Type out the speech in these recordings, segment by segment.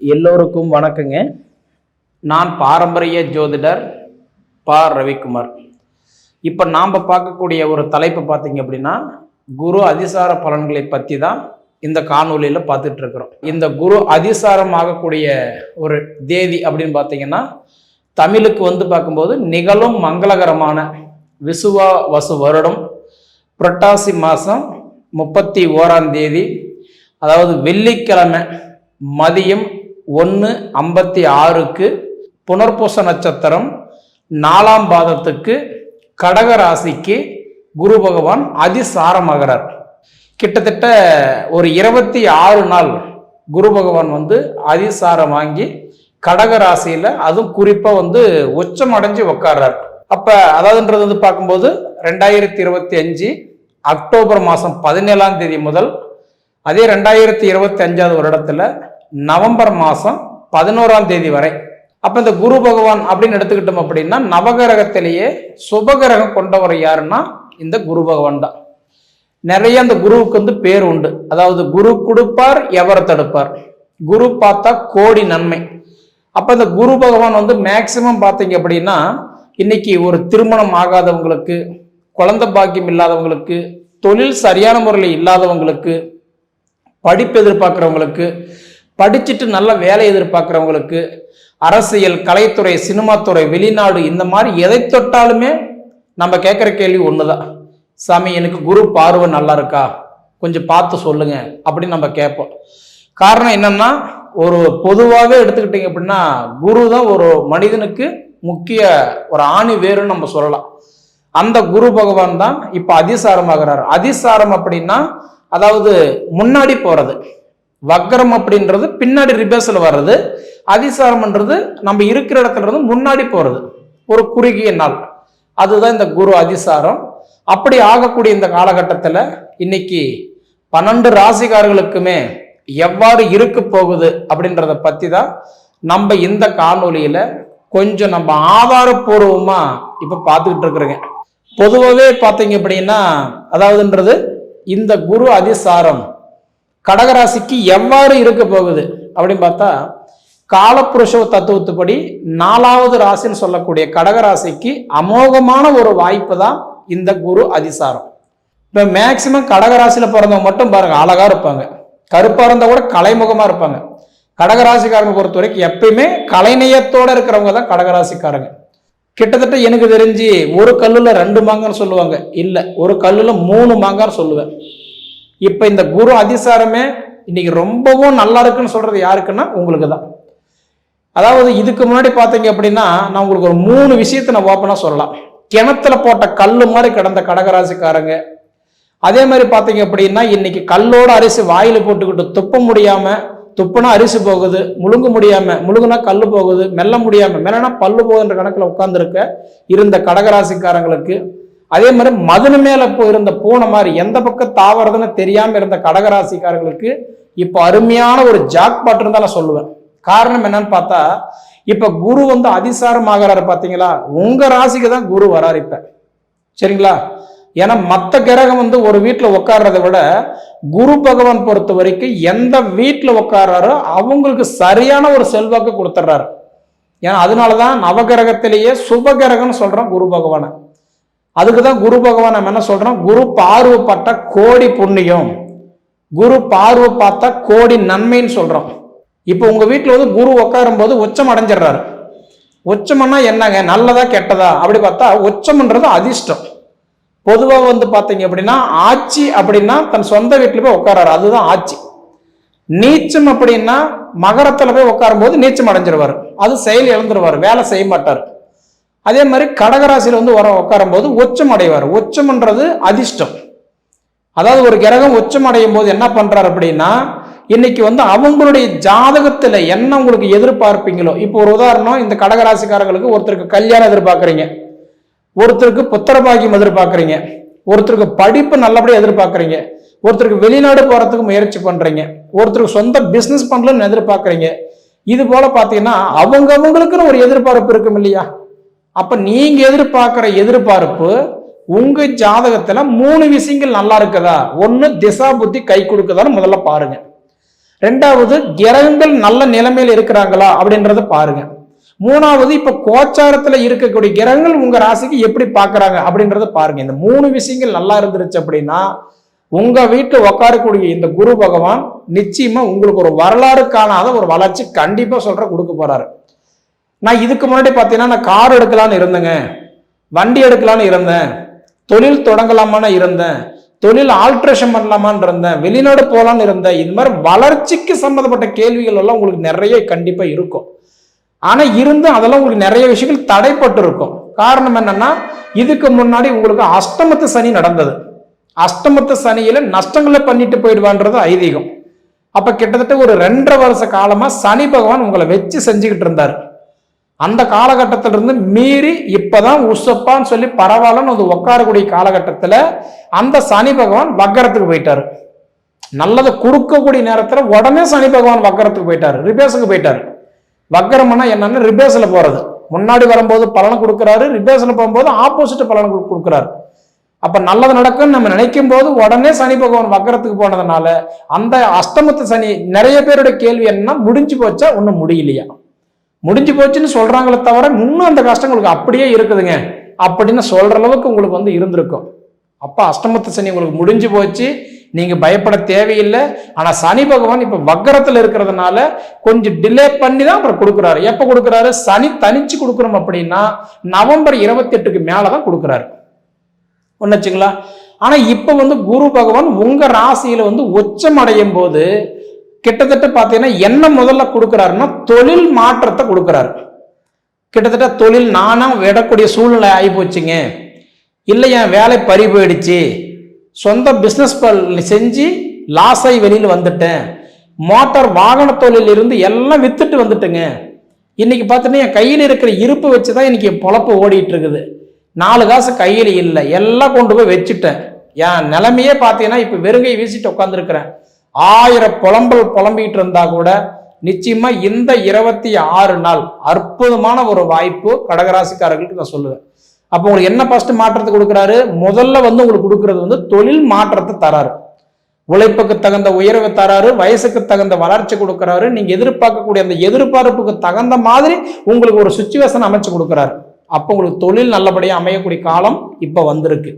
எல்லோருக்கும் வணக்கங்க. நான் பாரம்பரிய ஜோதிடர் பா. ரவிக்குமார். இப்போ நாம் பார்க்கக்கூடிய ஒரு தலைப்பு பார்த்தீங்க அப்படின்னா குரு அதிசார பலன்களை பற்றி தான் இந்த காணொலியில் பார்த்துட்டு இருக்கிறோம். இந்த குரு அதிசாரம் ஆகக்கூடிய ஒரு தேதி அப்படின்னு பார்த்தீங்கன்னா தமிழுக்கு வந்து பார்க்கும்போது நிகழும் மங்களகரமான விசுவா வசு வருடம் புரட்டாசி மாதம் முப்பத்தி ஓராம் தேதி அதாவது வெள்ளிக்கிழமை மதியம் ஒன்று ஐம்பத்தி ஆறுக்கு புனர்பூச நட்சத்திரம் நாலாம் பாதத்துக்கு கடக ராசிக்கு குரு பகவான் அதிசாரமாகிறார் கிட்டத்தட்ட ஒரு இருபத்தி ஆறு நாள் குரு பகவான் வந்து அதிசாரம் வாங்கி கடக ராசியில் அதுவும் குறிப்பாக வந்து உச்சம் அடைஞ்சு உட்கார்றார் அப்போ அதாவதுன்றது வந்து பார்க்கும்போது ரெண்டாயிரத்தி இருபத்தி அஞ்சு அக்டோபர் மாதம் பதினேழாம் தேதி முதல் அதே ரெண்டாயிரத்தி இருபத்தி அஞ்சாவது வருடத்தில் நவம்பர் மாதம் பதினோராம் தேதி வரை. அப்போ இந்த குரு பகவான் அப்படின்னு எடுத்துக்கிட்டோம் அப்படின்னா நவகிரகத்திலேயே சுபகிரகம் கொண்டவர் யாருன்னா இந்த குரு பகவான் தான். நிறைய அந்த குருவுக்கு வந்து பேர் உண்டு. அதாவது குரு கொடுப்பார் எவர் தடுப்பார்? குரு பார்த்தா கோடி நன்மை. அப்போ இந்த குரு பகவான் வந்து மேக்சிமம் பார்த்தீங்க அப்படின்னா இன்னைக்கு ஒரு திருமணம் ஆகாதவங்களுக்கு குழந்தை பாக்கியம் இல்லாதவங்களுக்கு தொழில் சரியான முறையில் இல்லாதவங்களுக்கு படிப்பு எதிர்பார்க்குறவங்களுக்கு படிச்சுட்டு நல்ல வேலை எதிர்பார்க்குறவங்களுக்கு அரசியல் கலைத்துறை சினிமாத்துறை வெளிநாடு இந்த மாதிரி எதை தொட்டாலுமே நம்ம கேட்குற கேள்வி ஒன்று தான் சாமி எனக்கு குரு பார்வை நல்லா இருக்கா? கொஞ்சம் பார்த்து சொல்லுங்க அப்படின்னு நம்ம கேட்போம். காரணம் என்னன்னா ஒரு பொதுவாகவே எடுத்துக்கிட்டிங்க அப்படின்னா குரு தான் ஒரு மனிதனுக்கு முக்கிய ஒரு ஆணி வேறுன்னு நம்ம சொல்லலாம். அந்த குரு பகவான் தான் இப்போ அதிசாரமாகிறார் அதிசாரம் அப்படின்னா அதாவது முன்னாடி போகிறது வக்ரம் அப்படின்றது பின்னாடி ரிபேர்ஸில் வர்றது அதிசாரம்ன்றது நம்ம இருக்கிற இடத்துல இருந்து முன்னாடி போகிறது ஒரு குறுகிய நாள். அதுதான் இந்த குரு அதிசாரம். அப்படி ஆகக்கூடிய இந்த காலகட்டத்தில் இன்னைக்கு பன்னெண்டு ராசிக்காரர்களுக்குமே எவ்வாறு இருக்க போகுது அப்படின்றத பற்றி தான் நம்ம இந்த காணொலியில் கொஞ்சம் நம்ம ஆதாரப்பூர்வமாக இப்போ பார்த்துக்கிட்டு இருக்கிறோங்க. பொதுவாகவே பார்த்தீங்க அப்படின்னா அதாவதுன்றது இந்த குரு அதிசாரம். கடகராசிக்கு எவ்வாறு இருக்க போகுது அப்படின்னு பார்த்தா காலப்புருஷ தத்துவத்துப்படி நாலாவது ராசின்னு சொல்லக்கூடிய கடகராசிக்கு அமோகமான ஒரு வாய்ப்பு தான் இந்த குரு அதிசாரம். இப்போ மேக்சிமம் கடகராசியில் பிறந்தவங்க மட்டும் பாருங்க அழகாக இருப்பாங்க. கருப்பாக இருந்தால் கூட கலைமுகமாக இருப்பாங்க. கடகராசிக்காரங்க பொறுத்த வரைக்கும் எப்பயுமே கலைநயத்தோட இருக்கிறவங்க தான் கடகராசிக்காரங்க. கிட்டத்தட்ட எனக்கு தெரிஞ்சு ஒரு கல்லில் ரெண்டு மாங்கன்னு சொல்லுவாங்க. இல்லை ஒரு கல்லில் மூணு மாங்கான்னு சொல்லுவேன். இப்போ இந்த குரு அதிசாரமே இன்னைக்கு ரொம்பவும் நல்லா இருக்குன்னு சொல்றது யாருக்குன்னா உங்களுக்கு தான் அதாவது இதுக்கு முன்னாடி பார்த்தீங்க அப்படின்னா நான் உங்களுக்கு ஒரு மூணு விஷயத்தை நான் ஓப்பனாக சொல்லலாம். கிணத்துல போட்ட கல் மாதிரி கிடந்த கடகராசிக்காரங்க. அதே மாதிரி பார்த்தீங்க அப்படின்னா இன்னைக்கு கல்லோட அரிசி வாயில் போட்டுக்கிட்டு துப்ப முடியாம துப்புனா அரிசி போகுது முழுங்க முடியாம முழுங்குனா கல் போகுது மெல்ல முடியாம மெல்லனா பல்லு போகுதுன்ற கணக்கில் உட்காந்துருக்க இருந்த கடகராசிக்காரங்களுக்கு அதே மாதிரி மதுன மேல போயிருந்த இருந்த பூனை மாதிரி எந்த பக்கம் தாவறதுன்னு தெரியாம இருந்த கடகராசிக்காரர்களுக்கு இப்போ அருமையான ஒரு ஜாக் பாட்டு தான் நான் சொல்லுவேன். காரணம் என்னன்னு பார்த்தா இப்ப குரு வந்து அதிசாரம் ஆகிறாரு பாத்தீங்களா? உங்க ராசிக்கு தான் குரு வராரு இப்ப. சரிங்களா? ஏன்னா மற்ற கிரகம் வந்து ஒரு வீட்டில் உட்கார்றதை விட குரு பகவான் பொறுத்த வரைக்கும் எந்த வீட்டில் உட்கார்றாரோ அவங்களுக்கு சரியான ஒரு செல்வாக்கு கொடுத்துட்றாரு ஏன்னா அதனால தான் நவகிரகத்திலேயே சுபகிரகம்னு சொல்கிறோம் குரு பகவானை. அதுக்கு தான் குரு பகவான் நம்ம என்ன சொல்றோம்? குரு பார்வைப்பட்ட கோடி புண்ணியம். குரு பார்வை பார்த்தா கோடி நன்மைன்னு சொல்றோம். இப்போ உங்க வீட்டில் வந்து குரு உட்காரும் போது உச்சம் அடைஞ்சிடுறாரு. உச்சம்னா என்னங்க? நல்லதா கெட்டதா? அப்படி பார்த்தா உச்சம்ன்றது அதிர்ஷ்டம். பொதுவாக வந்து பார்த்தீங்க அப்படின்னா ஆட்சி அப்படின்னா தன் சொந்த வீட்டில் போய் உட்காராரு அதுதான் ஆட்சி. நீச்சம் அப்படின்னா மகரத்தில் போய் உட்காரும் போது நீச்சம் அடைஞ்சிருவார். அது செயல் இழந்துருவார். வேலை செய்ய மாட்டார். அதே மாதிரி கடகராசியில் வந்து வர உட்காரும் போது உச்சம் அடைவார் உச்சம்ன்றது அதிர்ஷ்டம். அதாவது ஒரு கிரகம் உச்சம் அடையும் போது என்ன பண்ணுறார் அப்படின்னா இன்னைக்கு வந்து அவங்களுடைய ஜாதகத்தில் என்ன உங்களுக்கு எதிர்பார்ப்பீங்களோ இப்போ ஒரு உதாரணம் இந்த கடகராசிக்காரங்களுக்கு ஒருத்தருக்கு கல்யாணம் எதிர்பார்க்குறீங்க. ஒருத்தருக்கு புத்திரபாகியம் எதிர்பார்க்குறீங்க. ஒருத்தருக்கு படிப்பு நல்லபடியாக எதிர்பார்க்குறீங்க. ஒருத்தருக்கு வெளிநாடு போகிறதுக்கு முயற்சி பண்ணுறீங்க ஒருத்தருக்கு சொந்த பிஸ்னஸ் பண்ணலன்னு எதிர்பார்க்குறீங்க. இது போல் பார்த்தீங்கன்னா அவங்கவுங்களுக்குன்னு ஒரு எதிர்பார்ப்பு இருக்கும் இல்லையா? அப்ப நீங்க எதிர்பார்க்கிற எதிர்பார்ப்பு உங்க ஜாதகத்துல மூணு விஷயங்கள் நல்லா இருக்குதா? ஒண்ணு திசா புத்தி கை கொடுக்குதான்னு முதல்ல பாருங்க. ரெண்டாவது கிரகங்கள் நல்ல நிலைமையில் இருக்கிறாங்களா அப்படின்றத பாருங்க. மூணாவது இப்ப கோச்சாரத்துல இருக்கக்கூடிய கிரகங்கள் உங்க ராசிக்கு எப்படி பாக்குறாங்க அப்படின்றத பாருங்க. இந்த மூணு விஷயங்கள் நல்லா இருந்துருச்சு அப்படின்னா உங்க வீட்டுல உட்காரக்கூடிய இந்த குரு பகவான் நிச்சயமா உங்களுக்கு ஒரு வரலாறு காணாத ஒரு வளர்ச்சி கண்டிப்பா சொல்ற கொடுக்க போறாரு. நான் இதுக்கு முன்னாடி பார்த்தீங்கன்னா நான் கார் எடுக்கலான்னு இருந்தேங்க. வண்டி எடுக்கலான்னு இருந்தேன். தொழில் தொடங்கலாமான்னு இருந்தேன். தொழில் ஆல்ட்ரேஷன் பண்ணலாமான்னு இருந்தேன். வெளிநாடு போகலான்னு இருந்தேன். இது மாதிரி வளர்ச்சிக்கு சம்மந்தப்பட்ட கேள்விகள் எல்லாம் உங்களுக்கு நிறைய கண்டிப்பாக இருக்கும். ஆனால் இருந்தும் அதெல்லாம் உங்களுக்கு நிறைய விஷயங்கள் தடைப்பட்டு இருக்கும். காரணம் என்னன்னா இதுக்கு முன்னாடி உங்களுக்கு அஷ்டமத்து சனி நடந்தது. அஷ்டமத்து சனியில நஷ்டங்களை பண்ணிட்டு போயிடுவான்றது ஐதீகம். அப்ப கிட்டத்தட்ட ஒரு ரெண்டரை வருஷ காலமா சனி பகவான் உங்களை வச்சு செஞ்சுக்கிட்டு இருந்தார். அந்த காலகட்டத்திலிருந்து மீறி இப்போதான் உசப்பான்னு சொல்லி பரவாயில்லன்னு அது உட்காரக்கூடிய காலகட்டத்தில் அந்த சனி பகவான் வக்கரத்துக்கு போயிட்டாரு. நல்லதை கொடுக்கக்கூடிய நேரத்தில் உடனே சனி பகவான் வக்கரத்துக்கு போயிட்டாரு. ரிபேஸுக்கு போயிட்டாரு. வக்கரம்னா என்னன்னு ரிபேஸில் போகிறது முன்னாடி வரும்போது பலனை கொடுக்குறாரு. ரிபேஸில் போகும்போது ஆப்போசிட் பலனை கொடு- கொடுக்குறாரு. அப்போ நல்லது நடக்கும்னு நம்ம நினைக்கும் போது உடனே சனி பகவான் வக்கரத்துக்கு போனதுனால அந்த அஷ்டமத்து சனி நிறைய பேருடைய கேள்வி என்னன்னா முடிஞ்சு போச்சா ஒன்றும் முடியலையா? முடிஞ்சு போச்சுன்னு சொல்கிறாங்களே தவிர இன்னும் அந்த கஷ்டம் உங்களுக்கு அப்படியே இருக்குதுங்க. அப்படின்னு சொல்கிற அளவுக்கு உங்களுக்கு வந்து இருந்திருக்கும். அப்போ அஷ்டமத்து சனி உங்களுக்கு முடிஞ்சு போச்சு. நீங்கள் பயப்பட தேவையில்லை. ஆனால் சனி பகவான் இப்போ வக்கரத்தில் இருக்கிறதுனால கொஞ்சம் டிலே பண்ணி தான் அப்புறம் கொடுக்குறாரு. எப்போ கொடுக்குறாரு? சனி தனிச்சு கொடுக்குறோம் அப்படின்னா நவம்பர் இருபத்தெட்டுக்கு மேலே தான் கொடுக்குறாரு. ஒன்று வச்சுங்களா? ஆனால் இப்போ வந்து குரு பகவான் உங்கள் ராசியில் வந்து உச்சம் அடையும் போது கிட்டத்தட்ட பார்த்தீங்கன்னா என்ன முதல்ல கொடுக்குறாருன்னா தொழில் மாற்றத்தை கொடுக்குறாரு. கிட்டத்தட்ட தொழில் நானாக விடக்கூடிய சூழ்நிலை ஆகி போச்சுங்க. இல்லை என் வேலை பறி போயிடுச்சு. சொந்த பிஸ்னஸ் செஞ்சு லாஸ் ஆகி வெளியில் வந்துட்டேன். மோட்டார் வாகன தொழில் இருந்து எல்லாம் வித்துட்டு வந்துட்டேங்க. இன்னைக்கு பார்த்தீங்கன்னா என் கையில் இருக்கிற இருப்பு வச்சு தான் இன்னைக்கு பொழப்பு ஓடிட்டு இருக்குது நாலு காசு கையில் இல்லை. எல்லாம் கொண்டு போய் வச்சுட்டேன். என் நிலமையே பார்த்தீங்கன்னா இப்போ வெறுங்கை வீசிட்டு உட்காந்துருக்குறேன் ஆயிரம் புலம்பல் புலம்பிக்கிட்டு இருந்தா கூட நிச்சயமா இந்த இருபத்தி ஆறு நாள் அற்புதமான ஒரு வாய்ப்பு கடகராசிக்காரர்களுக்கு நான் சொல்லுவேன். அப்போ உங்களுக்கு என்ன ஃபர்ஸ்ட் மாற்றத்தை கொடுக்குறாரு? முதல்ல வந்து உங்களுக்கு கொடுக்கறது வந்து தொழில் மாற்றத்தை தராரு. உழைப்புக்கு தகுந்த உயர்வை தராரு வயசுக்கு தகுந்த வளர்ச்சி கொடுக்குறாரு. நீங்க எதிர்பார்க்கக்கூடிய அந்த எதிர்பார்ப்புக்கு தகுந்த மாதிரி உங்களுக்கு ஒரு சுச்சுவேஷன் அமைச்சு கொடுக்குறாரு. அப்போ உங்களுக்கு தொழில் நல்லபடியாக அமையக்கூடிய காலம் இப்போ வந்திருக்கு.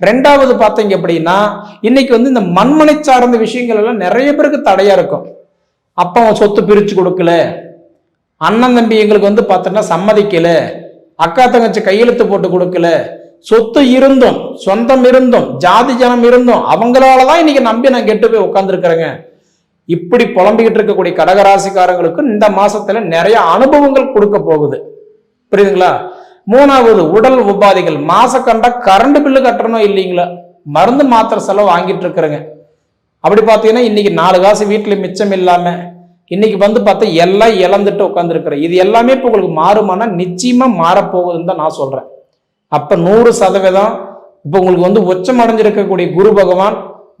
ரெண்டாவது பார்த்தீங்க அப்படின்னா இன்னைக்கு வந்து இந்த மண்மனை சார்ந்த விஷயங்கள் எல்லாம் நிறைய பேருக்கு தடையா இருக்கும். அப்பா அவன் சொத்து பிரிச்சு கொடுக்கல. அண்ணன் தம்பி எங்களுக்கு வந்து பார்த்தோன்னா சம்மதிக்கல. அக்கா தங்கச்சி கையெழுத்து போட்டு கொடுக்கல. சொத்து இருந்தும் சொந்தம் இருந்தும் ஜாதி ஜனம் இருந்தும் அவங்களால தான் இன்னைக்கு நம்பி நான் கெட்டு போய் உட்காந்துருக்குறேங்க இப்படி புலம்பிக்கிட்டு இருக்கக்கூடிய கடகராசிக்காரங்களுக்கு இந்த மாசத்துல நிறைய அனுபவங்கள் கொடுக்க போகுது. புரியுதுங்களா? மூணாவது உடல் உபாதைகள். மாச கண்டா கரண்ட் பில்லு கட்டணும் இல்லைங்களா? மருந்து மாத்திரை செலவு வாங்கிட்டு இருக்கிறேங்க. அப்படி பார்த்தீங்கன்னா இன்னைக்கு நாலு காசு வீட்டில் மிச்சம் இல்லாம இன்னைக்கு வந்து பார்த்தா எல்லாம் இழந்துட்டு உட்காந்துருக்குறேன் இது எல்லாமே இப்போ உங்களுக்கு மாறுமானா நிச்சயமா மாறப்போகுதுன்னு தான் நான் சொல்றேன். அப்ப நூறு சதவீதம் இப்போ உங்களுக்கு வந்து உச்சம் அடைஞ்சிருக்கக்கூடிய குரு பகவான்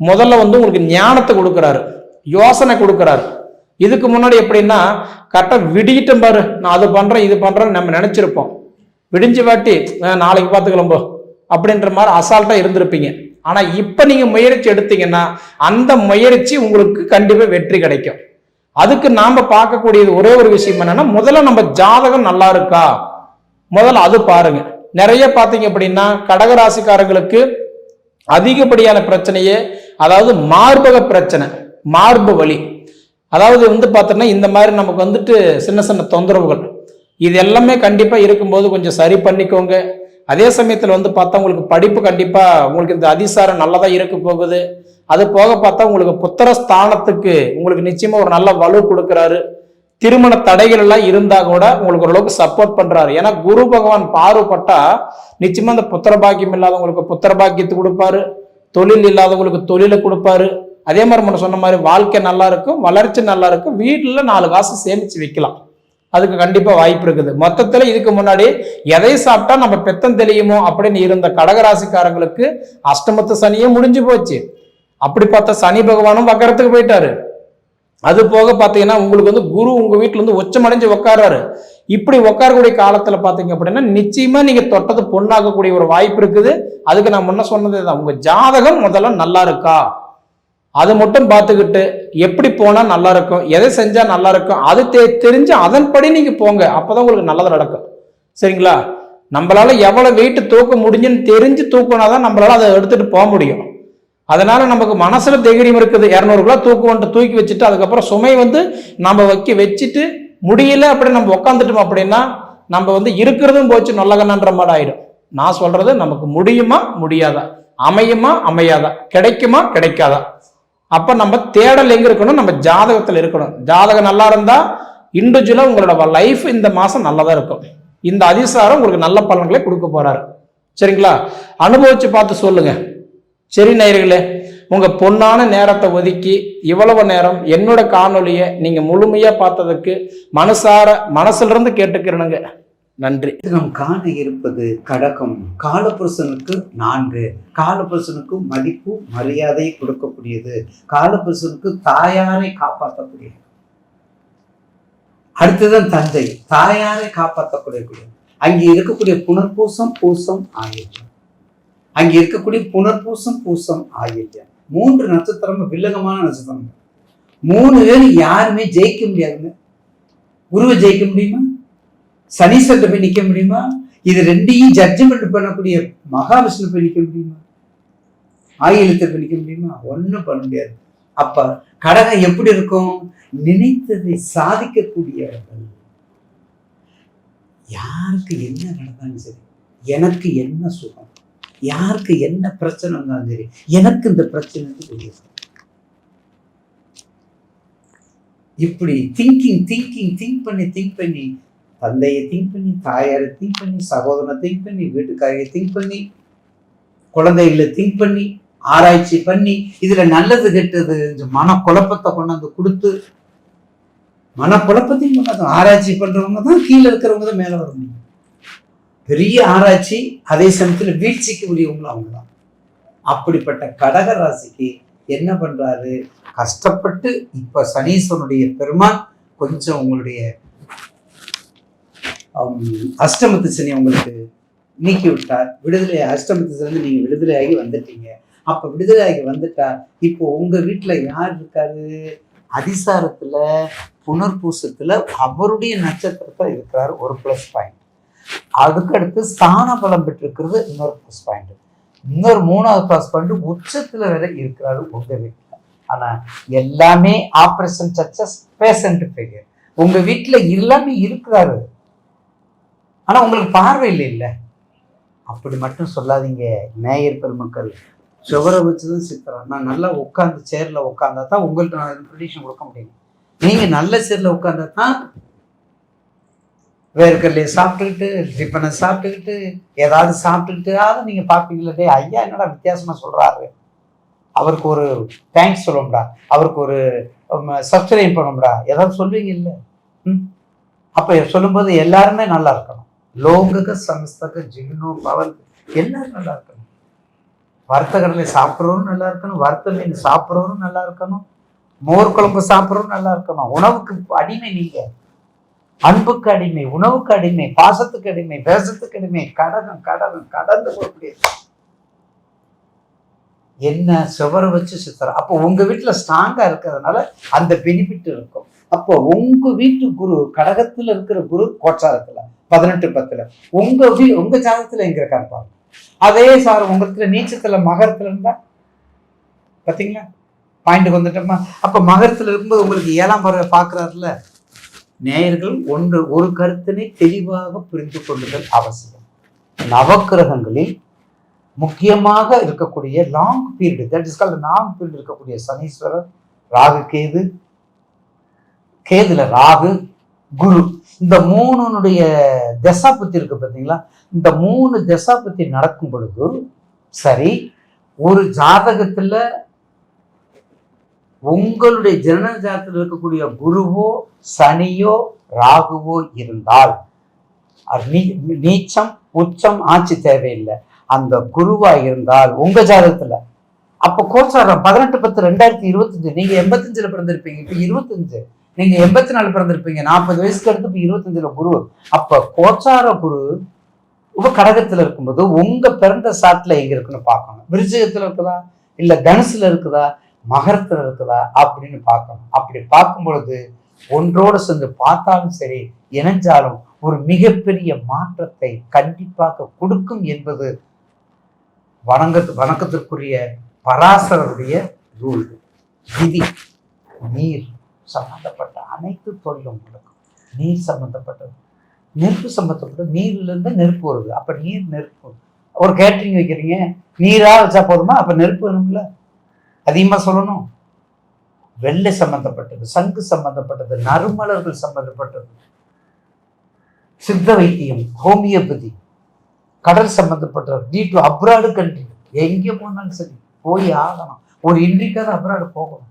முதல்ல வந்து உங்களுக்கு ஞானத்தை கொடுக்குறாரு. யோசனை கொடுக்குறாரு. இதுக்கு முன்னாடி எப்படின்னா கரெக்டாக விடிக்கிட்டேன் பாரு. நான் அது பண்றேன் இது பண்றேன்னு நம்ம நினைச்சிருப்போம். விடிஞ்சு வாட்டி நாளைக்கு பார்த்துக்கலாம் போ அப்படின்ற மாதிரி அசால்ட்டாக இருந்திருப்பீங்க. ஆனால் இப்போ நீங்கள் முயற்சி எடுத்தீங்கன்னா அந்த முயற்சி உங்களுக்கு கண்டிப்பாக வெற்றி கிடைக்கும். அதுக்கு நாம் பார்க்கக்கூடியது ஒரே ஒரு விஷயம் என்னன்னா முதல்ல நம்ம ஜாதகம் நல்லா இருக்கா? முதல்ல அது பாருங்க. நிறைய பார்த்தீங்க அப்படின்னா கடகராசிக்காரங்களுக்கு அதிகப்படியான பிரச்சனையே அதாவது மார்பக பிரச்சனை மார்பு வலி. அதாவது வந்து பார்த்தோன்னா இந்த மாதிரி நமக்கு வந்துட்டு சின்ன சின்ன தொந்தரவுகள். இது எல்லாமே கண்டிப்பாக இருக்கும்போது கொஞ்சம் சரி பண்ணிக்கோங்க. அதே சமயத்தில் வந்து பார்த்தா உங்களுக்கு படிப்பு கண்டிப்பாக உங்களுக்கு இந்த அதிசாரம் நல்லதாக இருக்க போகுது. அது போக பார்த்தா உங்களுக்கு புத்திர ஸ்தானத்துக்கு உங்களுக்கு நிச்சயமாக ஒரு நல்ல வலு கொடுக்குறாரு. திருமண தடைகள் எல்லாம் இருந்தா கூட உங்களுக்கு ஓரளவுக்கு சப்போர்ட் பண்றாரு. ஏன்னா குரு பகவான் பார்வைப்பட்டா நிச்சயமா அந்த புத்திர பாக்கியம் இல்லாதவங்களுக்கு புத்திர பாக்கியத்தை கொடுப்பாரு. தொழில் இல்லாதவங்களுக்கு தொழிலை கொடுப்பாரு. அதே மாதிரி நம்ம சொன்ன மாதிரி வாழ்க்கை நல்லா இருக்கும் வளர்ச்சி நல்லா இருக்கும். வீட்டுல நாலு காசு சேமிச்சு வைக்கலாம். அதுக்கு கண்டிப்பா வாய்ப்பு இருக்குது. மொத்தத்துல இதுக்கு முன்னாடி எதை சாப்பிட்டா நம்ம பெத்தம் தெளியுமோ அப்படின்னு இருந்த கடகராசிக்காரங்களுக்கு அஷ்டமத்து சனியே முடிஞ்சு போச்சு. அப்படி பார்த்தா சனி பகவானும் வக்கரத்துக்கு போயிட்டாரு. அது போக பார்த்தீங்கன்னா உங்களுக்கு வந்து குரு உங்க வீட்டுல இருந்து உச்சமடைஞ்சு உட்காராரு இப்படி உட்காரக்கூடிய காலத்துல பாத்தீங்க அப்படின்னா நிச்சயமா நீங்க தொட்டது பொண்ணாக்கக்கூடிய ஒரு வாய்ப்பு இருக்குது. அதுக்கு நான் முன்ன சொன்னது தான் உங்க ஜாதகம் முதல்ல நல்லா இருக்கா? அது மட்டும் பார்த்துக்கிட்டு எப்படி போனால் நல்லா இருக்கும் எதை செஞ்சால் நல்லா இருக்கும் அது தெ- தெரிஞ்சு அதன்படி நீங்கள் போங்க. அப்போ தான் உங்களுக்கு நல்லது நடக்கும். சரிங்களா? நம்மளால எவ்வளோ வெயிட் தூக்க முடிஞ்சுன்னு தெரிஞ்சு தூக்கினாதான் நம்மளால அதை எடுத்துகிட்டு போக முடியும். அதனால நமக்கு மனசுல தைரியம் இருக்குது. இரநூறு கிலோ தூக்குவன்ட்டு தூக்கி வச்சுட்டு அதுக்கப்புறம் சுமை வந்து நம்ம வைக்க வச்சுட்டு முடியல அப்படி நம்ம உக்காந்துட்டோம் அப்படின்னா நம்ம வந்து இருக்கிறதும் போச்சு நல்லகண்ணன்ற மாதிரி ஆயிடும். நான் சொல்றது நமக்கு முடியுமா முடியாதா? அமையுமா அமையாதா? கிடைக்குமா கிடைக்காதா? அப்ப நம்ம தேடல் எங்க இருக்கணும்? நம்ம ஜாதகத்துல இருக்கணும். ஜாதகம் நல்லா இருந்தா இண்டிவிஜுவலா உங்களோட லைஃப் இந்த மாசம் நல்லதா இருக்கும். இந்த அதிசாரம் உங்களுக்கு நல்ல பலன்களை கொடுக்க போறாரு. சரிங்களா? அனுபவிச்சு பார்த்து சொல்லுங்க. சரி நேயர்களே உங்க பொன்னான நேரத்தை ஒதுக்கி இவ்வளவு நேரம் என்னோட காணொலியை நீங்க முழுமையா பார்த்ததுக்கு மனசார மனசுல இருந்து கேட்டுக்கிறனுங்க. நன்றி. நாம் காண இருப்பது கடகம். காலபுருஷனுக்கு நான்கு. காலபுருஷனுக்கு மதிப்பு மரியாதை கொடுக்கக்கூடியது. காலபுருஷனுக்கு தாயாரை காப்பாற்றக்கூடியது. அடுத்ததான் தந்தை. தாயாரை காப்பாற்றக்கூடிய அங்கே இருக்கக்கூடிய புனர்பூசம் பூசம் ஆயில்யம் அங்கே இருக்கக்கூடிய புனர்பூசம் பூசம் ஆயில்யம் மூன்று நட்சத்திரம் வில்லகமான நட்சத்திரம். மூணு பேர் யாருமே ஜெயிக்க முடியாதுங்க. குருவை ஜெயிக்க முடியுமா? சனி போய் நிக்க முடியுமா? இது ரெண்டையும் ஜட்ஜ்மெண்ட் பண்ணக்கூடிய மகாவிஷ்ணு போய் நிற்க முடியுமா? ஆயிலத்தை போய் முடியுமா? ஒண்ணும் பண்ண முடியாது. அப்ப கடகம் எப்படி இருக்கும்? நினைத்ததை சாதிக்கக்கூடியவர்கள். யாருக்கு என்ன நடந்தாலும் சரி எனக்கு என்ன சுகம் யாருக்கு என்ன பிரச்சனை இருந்தாலும் சரி எனக்கு இந்த பிரச்சனை தெரியும் இப்படி திங்கிங் திங்கிங் திங்க் பண்ணி திங்க் பண்ணி தந்தையை திங்க் பண்ணி தாயாரை திங்க் பண்ணி சகோதரனை திங்க் பண்ணி வீட்டுக்காரையை திங்க் பண்ணி குழந்தைகளை திங்க் பண்ணி ஆராய்ச்சி பண்ணி இதில் நல்லது கெட்டது இந்த மன குழப்பத்தை கொண்டாந்து கொடுத்து மனக்குழப்பத்தையும் கொண்டாந்து ஆராய்ச்சி பண்ணுறவங்க தான் கீழே இருக்கிறவங்க தான் மேலே வர முடியும் பெரிய ஆராய்ச்சி அதே சமயத்தில் வீழ்ச்சிக்கு உரியவங்களும் அவங்க தான். அப்படிப்பட்ட கடக ராசிக்கு என்ன பண்ணுறாரு கஷ்டப்பட்டு இப்போ சனீஸ்வரனுடைய பெருமான் கொஞ்சம் உங்களுடைய அஷ்டமத்து சனி உங்களுக்கு நீக்கி விட்டார் விடுதலை அஷ்டமத்து சனி நீங்க விடுதலையாகி வந்துட்டீங்க. அப்போ விடுதலையாகி வந்துட்டா இப்போ உங்கள் வீட்டில் யார் இருக்காரு? அதிசாரத்தில் புனர்பூசத்தில் அவருடைய நட்சத்திரத்தில் இருக்கிறாரு ஒரு ப்ளஸ் பாயிண்ட் அதுக்கடுத்து ஸ்தான பலம் பெற்றிருக்கிறது இன்னொரு ப்ளஸ் பாயிண்ட் இன்னொரு மூணாவது ப்ளஸ் பாயிண்ட் உச்சத்தில் வேற இருக்கிறாரு உங்கள் வீட்டில் ஆனால் எல்லாமே ஆப்ரேஷன் சச்சஸ் பேஷண்ட் ஃபெயிலியர் உங்கள் வீட்டில் எல்லாமே இருக்கிறாரு. ஆனால் உங்களுக்கு பார்வை இல்லை இல்லை? அப்படி மட்டும் சொல்லாதீங்க நேயர் பெருமக்கள். சுவரை வச்சுதான் சித்திரம் நான் நல்லா உட்காந்து சேரில் உட்காந்தா தான் உங்களுக்கு நான் ப்ரிடிஷன் கொடுக்க முடியும். நீங்கள் நல்ல சேரில் உட்காந்தா தான் வேர்க்கடலையை சாப்பிட்டுக்கிட்டு டிஃபனை சாப்பிட்டுக்கிட்டு ஏதாவது சாப்பிட்டுக்கிட்டு நீங்கள் பார்ப்பீங்களே பார்ப்பீங்களா டேய் ஐயா என்னடா வித்தியாசமாக சொல்கிறாரு அவருக்கு ஒரு தேங்க்ஸ் சொல்லணும்டா அவருக்கு ஒரு சப்ஸ்கிரைப் பண்ணணும்டா ஏதாவது சொல்வீங்க இல்லை? ம்? அப்போ சொல்லும்போது எல்லாருமே நல்லா இருக்கணும். லோகக சமஸ்தக ஜிக்னோ பவன் எல்லாரும் நல்லா இருக்கணும். வறுத்த கடலை சாப்பிட்றவரும் நல்லா இருக்கணும். வறுத்த மீன் சாப்பிட்றவரும் நல்லா இருக்கணும். மோர் குழம்பு சாப்பிட்றவரும் நல்லா இருக்கணும். உணவுக்கு அடிமை நீங்க. அன்புக்கு அடிமை உணவுக்கு அடிமை பாசத்துக்கு அடிமை வேஷத்துக்கு அடிமை கடகம் கடகம் கடந்து போகக்கூடிய என்ன சுவரை வச்சு சித்திரம் அப்போ உங்க வீட்டுல ஸ்ட்ராங்கா இருக்கிறதுனால அந்த பெனிஃபிட் இருக்கும். அப்போ உங்க வீட்டு குரு கடகத்துல இருக்கிற குரு கோச்சாரத்துல. பதினெட்டு பத்துல. உங்க உங்க ஜாதகத்துல எங்க இருக்கான்னு பாருங்க. அதே சார் உங்களுக்கு நீச்சத்துல மகரத்துல இருந்தா பாத்தீங்களா? பாயிண்ட் வந்துட்டோமா? அப்ப மகரத்துல இருக்கும்போது உங்களுக்கு ஏழாம் பறவை பாக்குறாருல நேயர்கள் ஒன்று ஒரு கருத்தினை தெளிவாக புரிந்து கொள்ளுதல் அவசியம். நவக்கிரகங்களில் முக்கியமாக இருக்கக்கூடிய long period that is call long period இருக்கக்கூடிய சனீஸ்வரர் ராகு கேது. கேதுல ராகு குரு. இந்த மூணுனுடைய தசாபத்தி இருக்கு பார்த்தீங்களா? இந்த மூணு தசாபத்தி நடக்கும் பொழுது சரி ஒரு ஜாதகத்துல உங்களுடைய ஜனன ஜாதகத்தில் இருக்கக்கூடிய குருவோ சனியோ ராகுவோ இருந்தால் அது நீ- நீச்சம் உச்சம் ஆட்சி தேவையில்லை. அந்த குருவா இருந்தால் உங்க ஜாதகத்துல அப்போ கோச்சாரம் பதினெட்டு பத்து ரெண்டாயிரத்தி இருபத்தஞ்சு நீங்க எண்பத்தஞ்சுல பிறந்திருப்பீங்க இப்போ இருபத்தஞ்சு. நீங்க எண்பத்தி நாலு பிறந்திருப்பீங்க. நாற்பது வயசுக்கு அடுத்து இப்போ இருபத்தஞ்சுல குரு. அப்ப கோச்சார குரு உப கடகத்துல இருக்கும்போது உங்க பிறந்த சாத்துல எங்க இருக்குன்னு பார்க்கணும். விருச்சிகத்துல இருக்குதா? இல்ல தனுசுல இருக்குதா? மகரத்துல இருக்குதா? அப்படின்னு பார்க்கணும். அப்படி பார்க்கும் பொழுது ஒன்றோடு சேர்ந்து பார்த்தாலும் சரி இணைஞ்சாலும் ஒரு மிகப்பெரிய மாற்றத்தை கண்டிப்பாக கொடுக்கும் என்பது வணங்க வணக்கத்திற்குரிய பராசரருடைய ரூல். விதி. நீர். சம்பந்தப்பட்ட அனைத்து தொழிலும் நடக்கும் நீர் சம்மந்தப்பட்டது நெருப்பு சம்மந்தப்பட்டது நீர்லேருந்து நெருப்பு வருது. அப்போ நீர் நெருப்பு. ஒரு கேட்ரிங் வைக்கிறீங்க. நீராக வச்சா போதுமா? அப்போ நெருப்பு வேணும்ல அதிகமாக சொல்லணும். வெள்ளை சம்பந்தப்பட்டது. சங்கு சம்பந்தப்பட்டது. நறுமலர்கள் சம்பந்தப்பட்டது. சித்த வைத்தியம் ஹோமியோபதி கடல் சம்பந்தப்பட்டது டி டு அப்ராடு கண்ட்ரி எங்கே போனாலும் சரி போய் ஆகணும். ஒரு இன்றைக்காவது அப்ராடு போகணும்.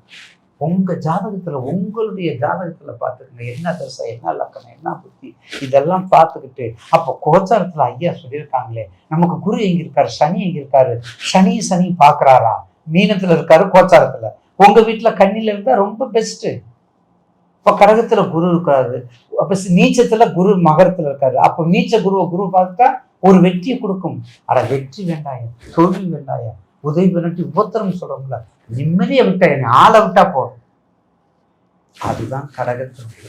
உங்க ஜாதகத்துல உங்களுடைய ஜாதகத்துல பார்த்துக்கங்க. என்ன தசை என்ன லக்கணம் என்ன புத்தி இதெல்லாம் பார்த்துக்கிட்டு அப்போ கோச்சாரத்துல ஐயா சொல்லியிருக்காங்களே நமக்கு குரு எங்க இருக்காரு சனி எங்க இருக்காரு சனி சனி பாக்குறாரா மீனத்துல இருக்காரு கோச்சாரத்துல. உங்க வீட்டுல கண்ணில இருந்தா ரொம்ப பெஸ்ட் இப்ப கடகத்தில் குரு இருக்காரு. அப்ப நீச்சத்தில் நீச்சத்துல குரு மகரத்துல இருக்காரு. அப்ப நீச்ச குருவை குரு பார்த்தா ஒரு வெற்றியை கொடுக்கும். அட வெற்றி வேண்டாயா? தோல்வி வேண்டாயா? உதவி வேண்டாட்டி உபத்திரம் சொல்கிறோம்ல நிம்மதியை விட்டா என்னை ஆளை விட்டா போதும். அதுதான் கடகத்தினுடைய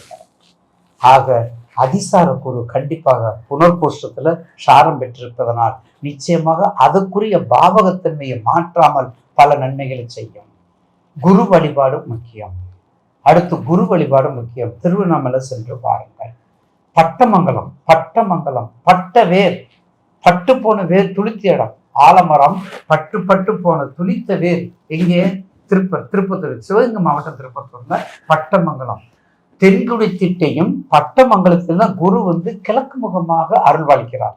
ஆக அதிசார குரு கண்டிப்பாக புனர்கோஷத்தில் சாரம் பெற்றிருப்பதனால் நிச்சயமாக அதுக்குரிய பாவகத்தன்மையை மாற்றாமல் பல நன்மைகளை செய்யும். குரு வழிபாடு முக்கியம். அடுத்து குரு வழிபாடு முக்கியம். திருவண்ணாமலை சென்று பாருங்கள் பட்டமங்கலம் பட்டமங்கலம் பட்ட வேர் பட்டு போன வேர் துளித்த இடம். ஆலமரம் பட்டு பட்டு போன துளித்த வேர். எங்கே? திருப்ப திருப்பத்தூர். சிவகங்கை மாவட்டம் திருப்பத்தூர்ல பட்டமங்கலம். தென்குடி திட்டையும் பட்டமங்கலத்தில் தான் குரு வந்து கிழக்கு முகமாக அருள்வாளிக்கிறார்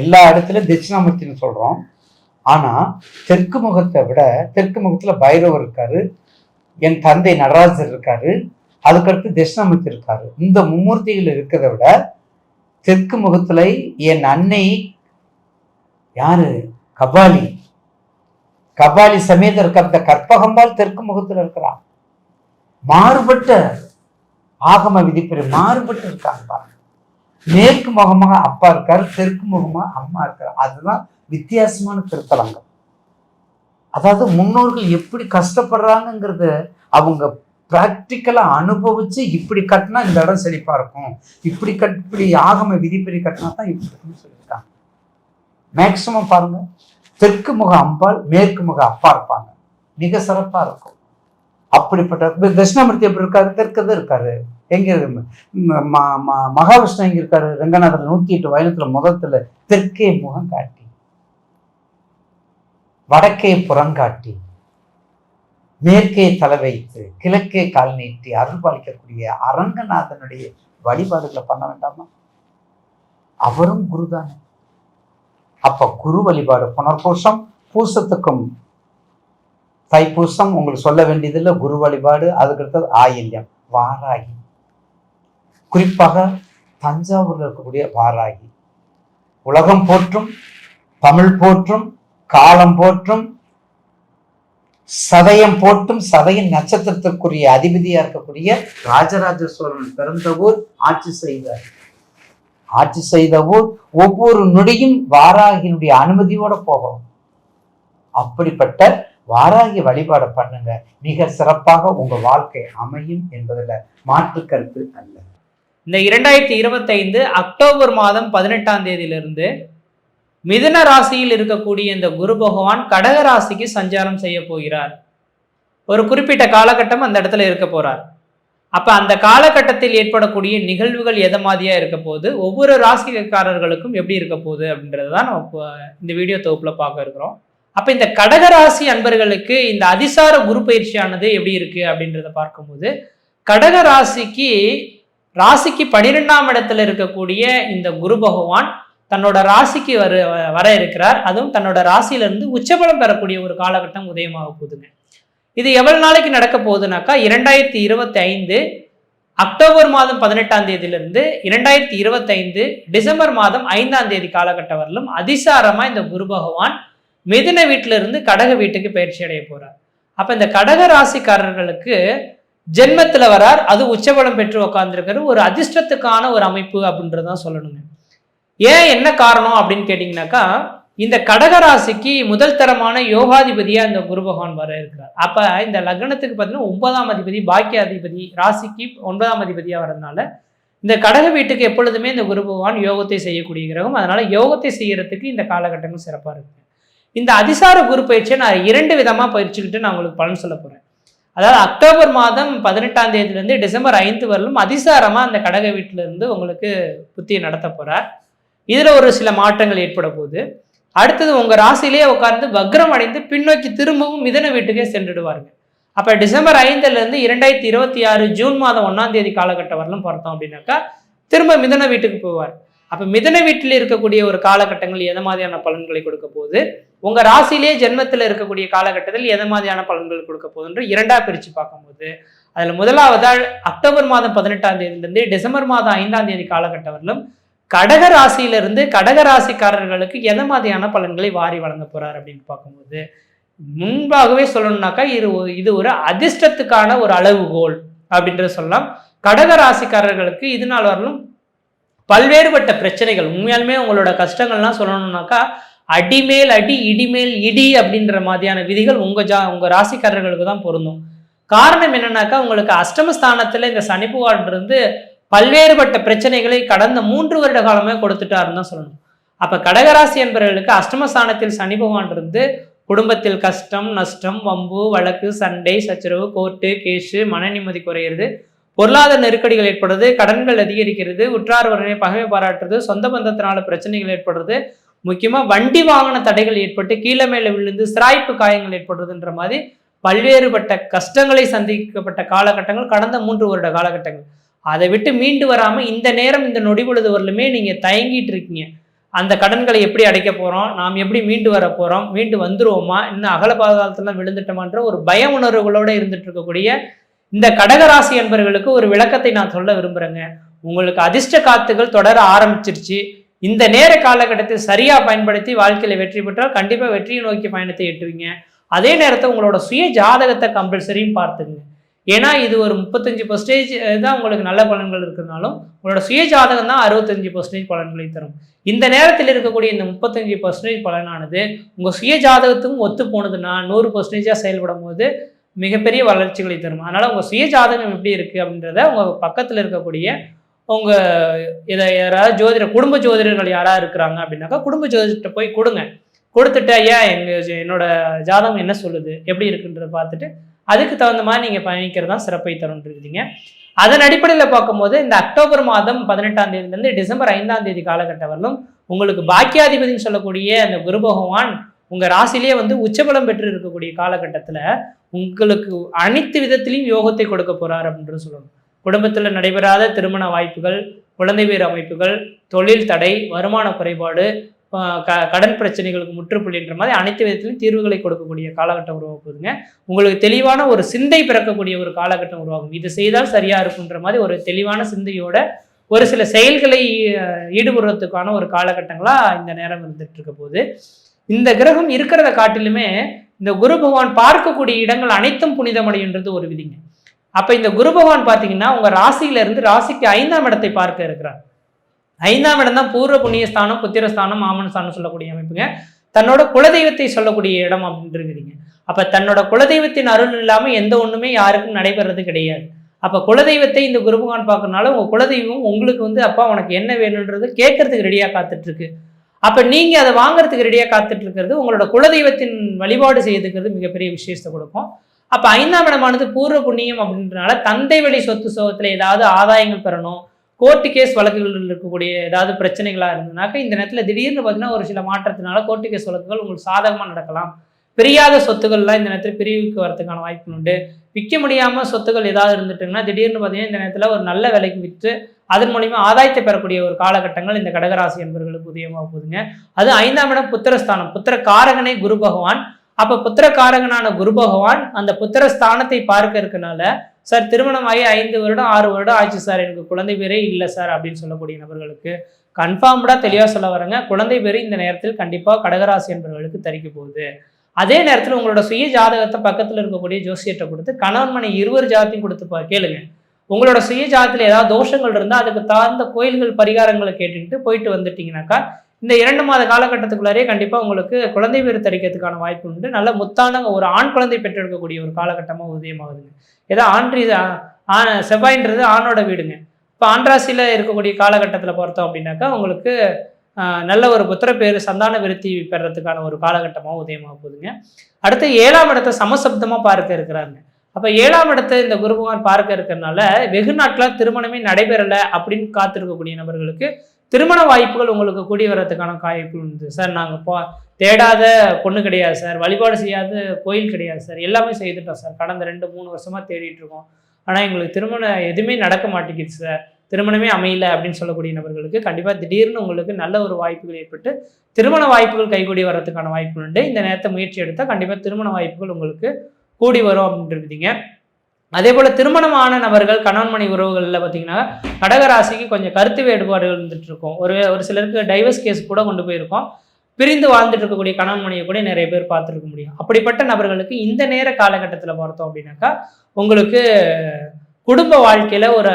எல்லா இடத்துலையும் தட்சிணாமூர்த்தின்னு சொல்றோம். ஆனா தெற்கு முகத்தை விட தெற்கு முகத்துல பைரவர் இருக்காரு என் தந்தை நடராஜர் இருக்காரு அதுக்கடுத்து தட்சிணாமூர்த்தி இருக்காரு. இந்த மும்மூர்த்திகள் இருக்கிறத விட தெற்கு முகத்துல என் அன்னை யாரு? கபாலி. கபாலி சமேத இருக்க அந்த கற்பகம்பால் தெற்கு முகத்தில் இருக்கிறான். மாறுபட்ட ஆகம விதிப்பெரு மாறுபட்டு இருக்காங்க பாருங்க. மேற்கு முகமாக அப்பா இருக்கார் தெற்கு முகமாக அம்மா இருக்கார். அதுதான் வித்தியாசமான திருத்தலங்கள். அதாவது முன்னோர்கள் எப்படி கஷ்டப்படுறாங்கங்கிறத அவங்க ப்ராக்டிக்கலாக அனுபவிச்சு இப்படி கட்டினா இந்த இடம் செழிப்பாக இருக்கும். இப்படி கட் இப்படி ஆகம விதிப்படி கட்டினா தான் இப்படி இருக்குன்னு சொல்லியிருக்காங்க மேக்சிமம் பாருங்க. தெற்கு முக அம்பாள் மேற்கு முக அப்பா இருப்பாங்க. மிக சிறப்பா இருக்கும். அப்படிப்பட்ட தட்சிணாமூர்த்தி எப்படி இருக்காரு? தெற்கு தான் இருக்காரு. எங்க ம- ம- மகாவிஷ்ணு எங்க இருக்காரு? ரங்கநாதர் நூத்தி எட்டு வயலத்துல முதத்துல தெற்கே முகம் காட்டி. வடக்கே புறங்காட்டி மேற்கே தலை வைத்து கிழக்கே கால் நீட்டி அருள்பாலிக்கக்கூடிய அரங்கநாதனுடைய வழிபாடுகளை பண்ண வேண்டாமா? அவரும் குருதானே. அப்ப குரு வழிபாடு புனர்பூசம் பூசத்துக்கும் தைப்பூசம் உங்களுக்கு சொல்ல வேண்டியதில்லை குரு வழிபாடு அதுக்கடுத்தது ஆயில்யம் வாராகி. குறிப்பாக தஞ்சாவூர்ல இருக்கக்கூடிய வாராகி. உலகம் போற்றும் தமிழ் போற்றும் காலம் போற்றும் சதயம் போற்றும் சதையின் நட்சத்திரத்திற்குரிய அதிபதியா இருக்கக்கூடிய ராஜராஜ சோழன் பிறந்த ஊர் ஆட்சி செய்தார். ஆட்சி செய்த ஊர் ஒவ்வொரு நொடியும் வாராகியினுடைய அனுமதியோட போகும் அப்படிப்பட்ட வாராகி வழிபாடு பண்ணுங்க. மிக சிறப்பாக உங்க வாழ்க்கை அமையும் என்பதில் மாற்று கருத்து அல்ல. இந்த இரண்டாயிரத்தி இருபத்தைந்து அக்டோபர் மாதம் பதினெட்டாம் தேதியிலிருந்து மிதுன ராசியில் இருக்கக்கூடிய இந்த குரு பகவான் கடக ராசிக்கு சஞ்சாரம் செய்ய போகிறார். ஒரு குறிப்பிட்ட காலகட்டம் அந்த இடத்துல இருக்க போறார். அப்போ அந்த காலகட்டத்தில் ஏற்படக்கூடிய நிகழ்வுகள் எதை மாதிரியாக இருக்க போகுது? ஒவ்வொரு ராசிக்காரர்களுக்கும் எப்படி இருக்க போகுது அப்படின்றது தான் நம்ம இப்போ இந்த வீடியோ தொகுப்பில் பார்க்க இருக்கிறோம். அப்போ இந்த கடக ராசி அன்பர்களுக்கு இந்த அதிசார குரு பயிற்சியானது எப்படி இருக்குது அப்படின்றத பார்க்கும்போது கடக ராசிக்கு ராசிக்கு பனிரெண்டாம் இடத்துல இருக்கக்கூடிய இந்த குரு பகவான் தன்னோட ராசிக்கு வர வர இருக்கிறார். அதுவும் தன்னோட ராசியிலிருந்து உச்சபலம் பெறக்கூடிய ஒரு காலகட்டம் உதயமாக போகுதுங்க. இது எவ்வளவு நாளைக்கு நடக்க போகுதுனாக்கா இரண்டாயிரத்தி இருபத்தி ஐந்து அக்டோபர் மாதம் பதினெட்டாம் தேதியிலிருந்து இரண்டாயிரத்தி இருபத்தைந்து டிசம்பர் மாதம் ஐந்தாம் தேதி காலகட்டம் வரலும் அதிசாரமா இந்த குரு பகவான் மிதுன வீட்டில இருந்து கடக வீட்டுக்கு பயிற்சி அடைய போறார். அப்ப இந்த கடக ராசிக்காரர்களுக்கு ஜென்மத்தில் வரார். அது உச்சபலம் பெற்று உக்காந்துருக்கிற ஒரு அதிர்ஷ்டத்துக்கான ஒரு அமைப்பு அப்படின்றதான் சொல்லணுங்க. ஏன் என்ன காரணம் அப்படின்னு கேட்டிங்கனாக்கா இந்த கடகராசிக்கு முதல் தரமான யோகாதிபதியாக இந்த குரு பகவான் வர இருக்கிறார். அப்போ இந்த லக்னத்துக்கு பார்த்தீங்கன்னா ஒன்பதாம் அதிபதி பாக்கியாதிபதி ராசிக்கு ஒன்பதாம் அதிபதியாக வரதுனால இந்த கடக வீட்டுக்கு எப்பொழுதுமே இந்த குரு பகவான் யோகத்தை செய்யக்கூடிய கிரகம். அதனால் யோகத்தை செய்கிறதுக்கு இந்த காலகட்டங்கள் சிறப்பாக இருக்கு. இந்த அதிசார குரு பயிற்சியை நான் இரண்டு விதமாக பயிற்சிக்கிட்டு நான் உங்களுக்கு பலன் சொல்ல போகிறேன் அதாவது அக்டோபர் மாதம் பதினெட்டாம் தேதியிலேருந்து டிசம்பர் ஐந்து வரலும் அதிசாரமாக அந்த கடக வீட்டிலேருந்து உங்களுக்கு புத்தியை நடத்த போகிறார் இதில் ஒரு சில மாற்றங்கள் ஏற்பட போகுது. அடுத்தது உங்கள் ராசியிலேயே உட்கார்ந்து வக்ரம் அடைந்து பின்னோக்கி திரும்பவும் மிதன வீட்டுக்கே சென்றுடுவாருங்க அப்போ டிசம்பர் ஐந்துலேருந்து இரண்டாயிரத்தி இருபத்தி ஆறு ஜூன் மாதம் ஒன்றாம் தேதி காலகட்டம் வரலும் பார்த்தோம் அப்படின்னாக்கா திரும்ப மிதன வீட்டுக்கு போவார். அப்போ மிதன வீட்டில் இருக்கக்கூடிய ஒரு காலகட்டங்கள் எதை மாதிரியான பலன்களை கொடுக்க போகுது? உங்கள் ராசியிலேயே ஜென்மத்தில் இருக்கக்கூடிய காலகட்டத்தில் எதை மாதிரியான பலன்கள் கொடுக்க போகுதுன்ற இரண்டாக பிரித்து பார்க்கும்போது அதில் முதலாவதால் அக்டோபர் மாதம் பதினெட்டாம் தேதியிலிருந்து டிசம்பர் மாதம் ஐந்தாம் தேதி காலகட்டம் வரலும் கடக ராசியிலிருந்து கடக ராசிக்காரர்களுக்கு எதை மாதிரியான பலன்களை வாரி வழங்க போறார் அப்படின்னு பார்க்கும்போது முன்பாகவே சொல்லணும்னாக்கா இது ஒரு- இது ஒரு அதிர்ஷ்டத்துக்கான ஒரு அளவுகோல் அப்படின்றத சொல்லலாம். கடக ராசிக்காரர்களுக்கு இது நாள் வரலும் பல்வேறுபட்ட பிரச்சனைகள் உண்மையாலுமே உங்களோட கஷ்டங்கள்லாம் சொல்லணும்னாக்கா அடிமேல் அடி இடிமேல் இடி அப்படின்ற மாதிரியான விதிகள் உங்கள் ஜா உங்கள் ராசிக்காரர்களுக்கு தான் பொருந்தும். காரணம் என்னன்னாக்கா உங்களுக்கு அஷ்டமஸ்தானத்தில் இந்த சனி பகவான் இருந்து பல்வேறுபட்ட பிரச்சனைகளை கடந்த மூன்று வருட காலமே கொடுத்துட்டாருன்னு தான் சொல்லணும். அப்ப கடகராசி என்பவர்களுக்கு அஷ்டமஸ்தானத்தில் சனி பகவான் இருந்து குடும்பத்தில் கஷ்டம் நஷ்டம் வம்பு வழக்கு சண்டை சச்சரவு கோர்ட்டு கேஷு மன நிம்மதி குறையிறது பொருளாதார நெருக்கடிகள் ஏற்படுறது கடன்கள் அதிகரிக்கிறது உற்றார் உறவினை பகைமை பாராட்டுறது சொந்த பந்தத்தினால பிரச்சனைகள் ஏற்படுறது முக்கியமா வண்டி வாகன தடைகள் ஏற்பட்டு கீழே மேலே விழுந்து சிராய்ப்பு காயங்கள் ஏற்படுறதுன்ற மாதிரி பல்வேறுபட்ட கஷ்டங்களை சந்திக்கப்பட்ட காலகட்டங்கள் கடந்த மூன்று வருட காலகட்டங்கள். அதை விட்டு மீண்டு வராமல் இந்த நேரம் இந்த நொடி பொழுது வரலுமே நீங்கள் தயங்கிட்டு இருக்கீங்க. அந்த கடன்களை எப்படி அடைக்க போகிறோம் நாம் எப்படி மீண்டு வர போகிறோம் மீண்டு வந்துருவோமா? இன்னும் அகல பாதாளத்துல விழுந்துட்டோமான்ற ஒரு பய உணர்வுகளோடு இருந்துட்டு இருக்கக்கூடிய இந்த கடகராசி என்பவர்களுக்கு ஒரு விளக்கத்தை நான் சொல்ல விரும்புகிறேங்க உங்களுக்கு அதிர்ஷ்ட காத்துகள் தொடர ஆரம்பிச்சிருச்சு. இந்த நேர காலகட்டத்தை சரியாக பயன்படுத்தி வாழ்க்கையில் வெற்றி பெற்றால் கண்டிப்பாக வெற்றியை நோக்கி பயணத்தை எட்டுவீங்க. அதே நேரத்தை உங்களோட சுய ஜாதகத்தை கம்பல்சரியும் பார்த்துக்குங்க. ஏன்னா இது ஒரு முப்பத்தஞ்சு பர்சன்டேஜ் தான் உங்களுக்கு நல்ல பலன்கள் இருக்கிறதுனாலும் உங்களோட சுய ஜாதகம் தான் அறுபத்தஞ்சு பர்சன்டேஜ் பலன்களை தரும். இந்த நேரத்தில் இருக்கக்கூடிய இந்த முப்பத்தஞ்சு பர்சன்டேஜ் பலனானது உங்கள் சுய ஜாதகத்துக்கும் ஒத்து போனதுன்னா நூறு பர்சன்டேஜாக செயல்படும் போது மிகப்பெரிய வளர்ச்சிகளை தரும். அதனால் உங்கள் சுய ஜாதகம் எப்படி இருக்குது அப்படின்றத உங்கள் பக்கத்தில் இருக்கக்கூடிய உங்கள் இதை யாராவது ஜோதிடர் குடும்ப ஜோதிடர்கள் யாராக இருக்கிறாங்க அப்படின்னாக்கா குடும்ப ஜோதிடர்கிட்ட போய் கொடுங்க. கொடுத்துட்டு ஐயா எங்க என்னோட ஜாதகம் என்ன சொல்லுது? எப்படி இருக்குன்றத பார்த்துட்டு அதுக்கு தகுந்த மாதிரி நீங்க பயணிக்கிறது தான் சிறப்பை தரும்ன்றீங்க அதன் அடிப்படையில் பார்க்கும்போது இந்த அக்டோபர் மாதம் பதினெட்டாம் தேதியிலேருந்து டிசம்பர் ஐந்தாம் தேதி காலகட்டம் வரலும் உங்களுக்கு பாக்கியாதிபதினு சொல்லக்கூடிய அந்த குரு பகவான் உங்க ராசிலேயே வந்து உச்சபலம் பெற்று இருக்கக்கூடிய காலகட்டத்தில் உங்களுக்கு அனைத்து விதத்திலையும் யோகத்தை கொடுக்க போறார் அப்படின்னு சொல்லணும். குடும்பத்தில் நடைபெறாத திருமண வாய்ப்புகள் குழந்தை பேர் அமைப்புகள் தொழில் தடை வருமான குறைபாடு க- கடன் பிரச்சனைகளுக்கு முற்றுப்புள்ளின்ற மாதிரி அனைத்து விதத்திலும் தீர்வுகளை கொடுக்கக்கூடிய காலகட்டம் உருவாக போகுதுங்க உங்களுக்கு தெளிவான ஒரு சிந்தை பிறக்கக்கூடிய ஒரு காலகட்டம் உருவாகும். இது செய்தால் சரியா இருக்குன்ற மாதிரி ஒரு தெளிவான சிந்தையோட ஒரு சில செயல்களை ஈடுபடுறதுக்கான ஒரு காலகட்டங்களா இந்த நேரம் இருந்துட்டு இருக்க போகுது. இந்த கிரகம் இருக்கிறத காட்டிலுமே இந்த குரு பகவான் பார்க்கக்கூடிய இடங்கள் அனைத்தும் புனிதமடைன்றது ஒரு விதிங்க. அப்ப இந்த குரு பகவான் பார்த்தீங்கன்னா உங்க ராசியில இருந்து ராசிக்கு ஐந்தாம் இடத்தை பார்க்க இருக்கிறார். ஐந்தாம் இடம் தான் பூர்வ புண்ணியஸ்தானம் புத்திரஸ்தானம் மாமன் ஸ்தானம் சொல்லக்கூடிய அமைப்புங்க. தன்னோட குலதெய்வத்தை சொல்லக்கூடிய இடம் அப்படின்றீங்க அப்ப தன்னோட குலதெய்வத்தின் அருள் இல்லாமல் எந்த ஒண்ணுமே யாருக்கும் நடைபெறது கிடையாது. அப்ப குலதெய்வத்தை இந்த குருபகான் பார்க்கறனால உங்க குலதெய்வம் உங்களுக்கு வந்து அப்பா உனக்கு என்ன வேணுன்றது கேட்கறதுக்கு ரெடியா காத்துட்டு இருக்கு அப்ப நீங்க அதை வாங்குறதுக்கு ரெடியா காத்துட்டு இருக்கிறது உங்களோட குலதெய்வத்தின் வழிபாடு செய்யறதுக்கு மிகப்பெரிய விசேஷத்தை கொடுக்கும். அப்ப ஐந்தாம் இடமானது பூர்வ புண்ணியம் அப்படின்றனால தந்தை வழி சொத்து சோகத்துல ஏதாவது ஆதாயங்கள் பெறணும். கோர்ட்டு கேஸ் வழக்குகள் இருக்கக்கூடிய ஏதாவது பிரச்சனைகளாக இருந்ததுனாக்கா இந்த நேரத்தில் திடீர்னு பார்த்தீங்கன்னா ஒரு சில மாற்றத்தினால கோர்ட்டு கேஸ் வழக்குகள் உங்களுக்கு சாதகமாக நடக்கலாம். பிரியாத சொத்துக்கள்லாம் இந்த நேரத்தில் பிரிவுக்கு வரதுக்கான வாய்ப்பு உண்டு. விற்க முடியாமல் சொத்துக்கள் ஏதாவது இருந்துட்டுங்கன்னா திடீர்னு பார்த்தீங்கன்னா இந்த நேரத்தில் ஒரு நல்ல விலைக்கு விற்று அதன் மூலிமா ஆதாயத்தை பெறக்கூடிய ஒரு காலகட்டங்கள் இந்த கடகராசி என்பவர்களுக்கு உதயமாக போகுதுங்க. அது ஐந்தாம் இடம் புத்திரஸ்தானம். புத்திர காரகனே குரு பகவான். அப்போ புத்திர காரகனான குரு பகவான் அந்த புத்திரஸ்தானத்தை பார்க்க இருக்கனால சார் திருமணம் ஆகி ஐந்து வருடம் ஆறு வருடம் ஆச்சு சார். எனக்கு குழந்தை பேரே இல்லை சார் அப்படின்னு சொல்லக்கூடிய நபர்களுக்கு. கன்ஃபார்ம்டாக தெளிவாக சொல்ல வரேங்க. குழந்தை பேர் இந்த நேரத்தில் கண்டிப்பாக கடகராசி என்பவர்களுக்கு தரிக்க போகுது. அதே நேரத்தில் உங்களோட சுய ஜாதகத்தை பக்கத்தில் இருக்கக்கூடிய ஜோசியத்தை கொடுத்து கணவன் மனை இருவர் ஜாதத்தையும் கொடுத்து பா- கேளுங்க. உங்களோட சுய ஜாதத்தில் ஏதாவது தோஷங்கள் இருந்தால் அதுக்கு தகுந்த கோயில்கள் பரிகாரங்களை கேட்டுக்கிட்டு போயிட்டு வந்துட்டிங்கனாக்கா இந்த இரண்டு மாத காலகட்டத்துக்குள்ளாரே கண்டிப்பாக உங்களுக்கு குழந்தை பேர் தரிக்கிறதுக்கான வாய்ப்பு உண்டு. நல்ல முத்தான ஒரு ஆண் குழந்தை பெற்றெடுக்கக்கூடிய ஒரு காலகட்டமாக உதயமாகுதுங்க. ஏதோ ஆண்ட்ரி ஆண் செவ்வாயின்றது ஆணோட வீடுங்க. இப்போ ஆண்ட்ராசியில் இருக்கக்கூடிய காலகட்டத்தில் பார்த்தோம் அப்படின்னாக்கா உங்களுக்கு நல்ல ஒரு புத்திர பேர் சந்தான விருத்தி பெறத்துக்கான ஒரு காலகட்டமாக உதயமாக போகுதுங்க. அடுத்து ஏழாம் இடத்தை சமசப்தமாக பார்க்க இருக்கிறாங்க. அப்போ ஏழாம் இடத்தை இந்த குருபகவான் பார்க்க இருக்கிறதுனால வெகு நாட்களாக திருமணமே நடைபெறலை அப்படின்னு காத்திருக்கக்கூடிய நபர்களுக்கு திருமண வாய்ப்புகள் உங்களுக்கு கூடி வர்றதுக்கான வாய்ப்பு உண்டு. சார் நாங்கள் போ தேடாத பொண்ணு கிடையாது சார். வழிபாடு செய்யாத கோயில் கிடையாது சார். எல்லாமே செய்துட்டோம் சார். கடந்த ரெண்டு மூணு வருஷமாக தேடிட்டு இருக்கோம். ஆனால் எங்களுக்கு திருமணம் எதுவுமே நடக்க மாட்டேங்குது சார். திருமணமே அமையல அப்படின்னு சொல்லக்கூடிய நபர்களுக்கு கண்டிப்பாக திடீர்னு உங்களுக்கு நல்ல ஒரு வாய்ப்புகள் ஏற்பட்டு திருமண வாய்ப்புகள் கைகூடி வர்றதுக்கான வாய்ப்பு உண்டு. இந்த நேரத்தை முயற்சி எடுத்தால் கண்டிப்பாக திருமண வாய்ப்புகள் உங்களுக்கு கூடி வரும் அப்படின்ட்டு இருந்தீங்க அதே போல் திருமணமான நபர்கள் கணவன் மணி உறவுகளில் பார்த்தீங்கன்னா கடகராசிக்கு கொஞ்சம் கருத்து வேறுபாடுகள் இருந்துட்டு இருக்கும். ஒரு ஒரு சிலருக்கு டைவர்ஸ் கேஸ் கூட கொண்டு போயிருக்கோம். பிரிந்து வாழ்ந்துட்டு இருக்கக்கூடிய கணவன் மணியை கூட நிறைய பேர் பார்த்துருக்க முடியும். அப்படிப்பட்ட நபர்களுக்கு இந்த நேர காலகட்டத்தில் பார்த்தோம் அப்படின்னாக்கா உங்களுக்கு குடும்ப வாழ்க்கையில் ஒரு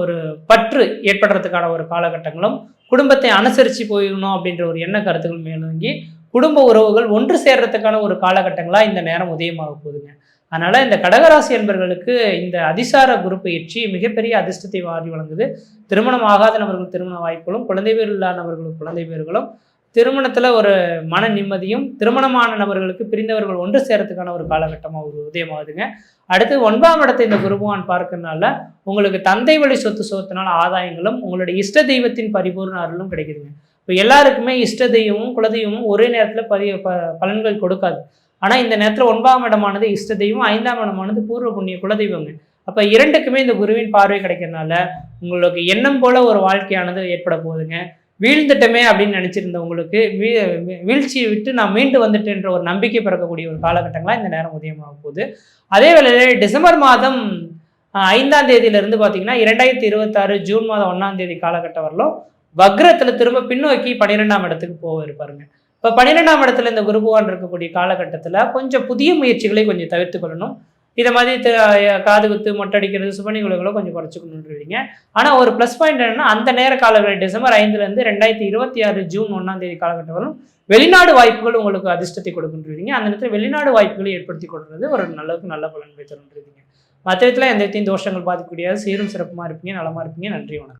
ஒரு பற்று ஏற்படுறதுக்கான ஒரு காலகட்டங்களும் குடும்பத்தை அனுசரித்து போயிடணும் அப்படின்ற ஒரு எண்ண கருத்துக்கள் மேலோங்கி குடும்ப உறவுகள் ஒன்று சேர்றதுக்கான ஒரு காலகட்டங்களாக இந்த நேரம் உதயமாக போகுதுங்க. அதனால் இந்த கடகராசி என்பர்களுக்கு இந்த அதிசார குரு பயிற்சி மிகப்பெரிய அதிர்ஷ்டத்தை வாரி வழங்குது. திருமணம் ஆகாத நபர்கள் திருமண வாய்ப்புகளும் குழந்தை பேர் இல்லாத நபர்களுக்கு குழந்தை பேர்களும் திருமணத்தில் ஒரு மன நிம்மதியும் திருமணமான நபர்களுக்கு பிரிந்தவர்கள் ஒன்று சேரத்துக்கான ஒரு காலகட்டமாக ஒரு உதயமாகுதுங்க அடுத்து ஒன்பதாம் இடத்தை இந்த குருபவான் பார்க்கறதுனால உங்களுக்கு தந்தை வழி சொத்து சொத்தினால ஆதாயங்களும் உங்களுடைய இஷ்ட தெய்வத்தின் பரிபூர்ண அருளும் கிடைக்குதுங்க. இப்போ எல்லாருக்குமே இஷ்ட தெய்வமும் குலதெய்வமும் ஒரே நேரத்தில் பரி ப பலன்கள் கொடுக்காது. ஆனால் இந்த நேரத்தில் ஒன்பதாம் இடமானது இஷ்ட தெய்வம் ஐந்தாம் இடமானது பூர்வ புண்ணிய குலதெய்வங்க அப்போ இரண்டுக்குமே இந்த குருவின் பார்வை கிடைக்கிறதுனால உங்களுக்கு எண்ணம் போல ஒரு வாழ்க்கையானது ஏற்பட போகுதுங்க. வீழ்ந்துட்டமே அப்படின்னு நினச்சிருந்த உங்களுக்கு வீ வீழ்ச்சியை விட்டு நான் மீண்டு வந்துட்டேன்ற ஒரு நம்பிக்கை பிறக்கக்கூடிய ஒரு காலகட்டங்களாக இந்த நேரம் உதயமாக போகுது. அதே வேளையில் டிசம்பர் மாதம் ஐந்தாம் தேதியிலிருந்து பார்த்தீங்கன்னா இரண்டாயிரத்தி இருபத்தாறு ஜூன் மாதம் ஒன்றாம் தேதி காலகட்டம் வரலும் வக்ரத்தில் திரும்ப பின்னோக்கி பன்னிரெண்டாம் இடத்துக்கு போக இருப்பாருங்க. இப்போ பன்னிரெண்டாம் இடத்துல இந்த குருபவான் இருக்கக்கூடிய காலகட்டத்தில் கொஞ்சம் புதிய முயற்சிகளை கொஞ்சம் தவிர்த்து கொள்ளணும். இதை மாதிரி த- காது குத்து மொட்டை அடிக்கிறது சுப கொஞ்சம் குறைச்சிக்கணுன்றீங்க ஆனால் ஒரு ப்ளஸ் பாயிண்ட் என்னன்னா அந்த நேர காலங்கள் டிசம்பர் ஐந்துலேருந்து ரெண்டாயிரத்தி இருபத்தி ஆறு ஜூன் ஒன்றாம் தேதி காலகட்டம் வரும். வெளிநாடு வாய்ப்புகள் உங்களுக்கு அதிர்ஷ்டத்தை கொடுக்குன்றீங்க அந்த நேரத்தில் வெளிநாடு வாய்ப்புகளை ஏற்படுத்தி கொடுக்குறது ஒரு நல்லவுக்கு நல்ல பலன் தருன்றீங்க மற்ற இடத்துல எந்த இடத்தையும் தோஷங்கள் பாதிக்கக்கூடிய சீரும் சிறப்புமா இருப்பீங்க நலமா இருப்பீங்க. நன்றி வணக்கம்.